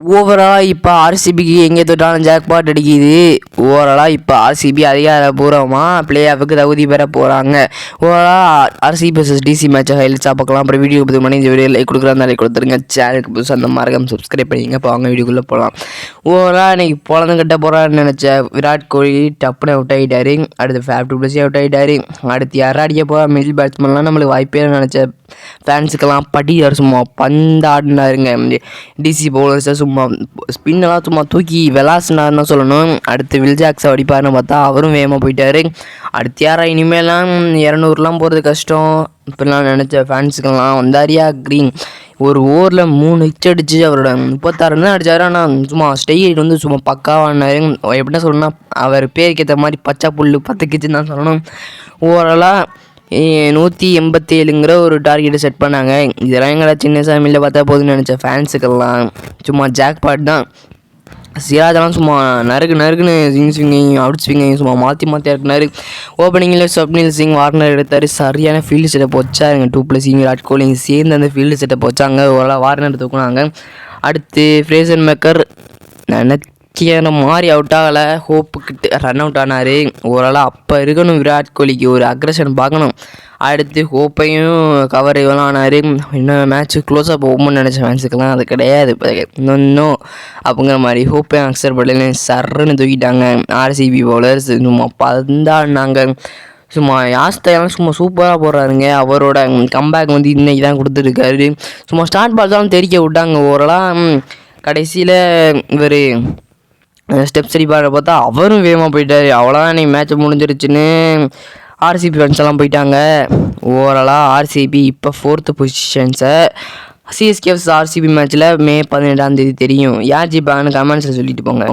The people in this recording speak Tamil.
ஓவராலாக இப்போ ஆர்சிபிக்கு எங்கே தொட்டாலும் ஜாக்பாட் அடிக்குது. ஓவராலாக இப்போ ஆர்சிபி அதிகாரப்பூர்வமாக பிளே ஆஃபுக்கு தகுதி பெற போகிறாங்க ஓவராலாக ஆர்சிபி vs டிசி மேட்சை ஹைலைட்ஸாக பார்க்கலாம். அப்புறம் வீடியோ பற்றி மணி இந்த வீடியோ லைக் கொடுக்குறா லைக் கொடுத்துருங்க. சேனலுக்கு புதுசாக அந்த மறக்காம சப்ஸ்கிரைப் பண்ணிங்க இப்போ அவங்க வீடியோக்குள்ளே போகலாம் ஓவராலாக இன்றைக்கி பொழந்து கட்ட போகிறான்னு நினச்ச விராட் கோலி டப்புன்னு அவுட் ஆகிட்டாரு அடுத்து ஃபேப் டூ அவுட் ஆகிட்டாரு அடுத்து யாரா அடிக்க போகிறா மிடில் பேட்ஸ்மேன்லாம் நம்மளுக்கு வாய்ப்பே நினச்ச ஃபேன்ஸுக்கெல்லாம் படியார் சும்மா பந்தாடினாருங்க டிசி பவுலர்ஸை சும்மா ஸ்பின்னெல்லாம் சும்மா தூக்கி விளாசினார்னு சொல்லணும் அடுத்து வில் ஜாக்ஸை அடிப்பாருன்னு பார்த்தா அவரும் வேகமாக போயிட்டாரு அடுத்து யாரா இனிமேலாம் இரநூறுலாம் போகிறது கஷ்டம் இப்படிலாம் நினச்ச ஃபேன்ஸுக்கெல்லாம் வந்தாரியா க்ரீன் ஒரு ஓவரில் மூணு ஹிச் அடித்து அவரோட முப்பத்தாறு தான் அடித்தார் ஆனால் சும்மா ஸ்டெயிட் வந்து சும்மா பக்காவானார் எப்படின்னா சொல்லணும்னா அவர் பேருக்கு ஏற்ற மாதிரி பச்சை புல் பத்து கிச்சுன்னு தான் சொல்லணும் ஓவராலாக நூற்றி எண்பத்தேழுங்கிற ஒரு டார்கெட்டை செட் பண்ணாங்க. இதெல்லாம் எங்கடா சின்ன சாமியில் பார்த்தா போதும்னு நினச்ச ஃபேன்ஸுக்கெல்லாம் சும்மா ஜாக்பாட் தான். சிராஜெல்லாம் சும்மா நறுக்கு நறுக்குன்னு சிங் சிங்கையும் அவுட் ஸ்விங்கையும் சும்மா மாற்றி மாற்றி இறக்குனாரு. ஓப்பனிங்கில் ஸ்வப்னில் சிங் வார்னர் எடுத்தார். சரியான ஃபீல்டு செட்டப் வச்சாருங்க டூ ப்ளஸ் விராட் கோலி சேர்ந்து அந்த ஃபீல்டு செட்டப் வச்சாங்க ஓரளவு வார்னர் தூக்குனாங்க. அடுத்து ஃப்ரேசன் மேக்கர் நினைக்கிற மாதிரி அவுட் ஆகலை. ஹோப்புக்கிட்டு ரன் அவுட் ஆனார். ஓரளவு அப்போ இருக்கணும் விராட் கோலிக்கு. ஒரு அக்ரஷன் பார்க்கணும். அடுத்து ஹோப்பையும் கவர் இவெல்லாம் ஆனார். இன்னும் மேட்ச்சு க்ளோஸாக போகும்னு நினச்ச மேட்ச்சுக்கெல்லாம் அது கிடையாது. இப்போ இன்னும் அப்படிங்கிற மாதிரி ஹோப்பையும் அக்சர் பண்ணல சர்ன்னு தூக்கிட்டாங்க. ஆர்சிபி பவுலர்ஸ் சும்மா பந்தாடினாங்க. சும்மா யாஸ்தையெல்லாம் சும்மா சூப்பராக போடுறாருங்க. அவரோட கம்பேக் வந்து இன்னைக்கு தான் கொடுத்துருக்காரு. சும்மா ஸ்டார்ட் பால் தான் தெரிக்க விட்டாங்க. ஓரளவு கடைசியில் இவர் ஸ்டெப் சரி பாடுற பார்த்தா அவரும் வேகமாக போயிட்டார். அவ்வளோதான் இன்னைக்கு மேட்ச் முடிஞ்சிருச்சுன்னு ஆர்சிபி ஃபேன்ஸ் எல்லாம் போயிட்டாங்க. ஓவராலாக ஆர்சிபி இப்போ ஃபோர்த்து பொசிஷன்ஸை சிஎஸ்கேஎஃப்ஸ் ஆர்சிபி மேட்ச்சில் மே பதினெட்டாம் தேதி தெரியும். யார் ஜெயிப்பாங்கன்னு கமெண்ட்ஸில் சொல்லிட்டு போங்க.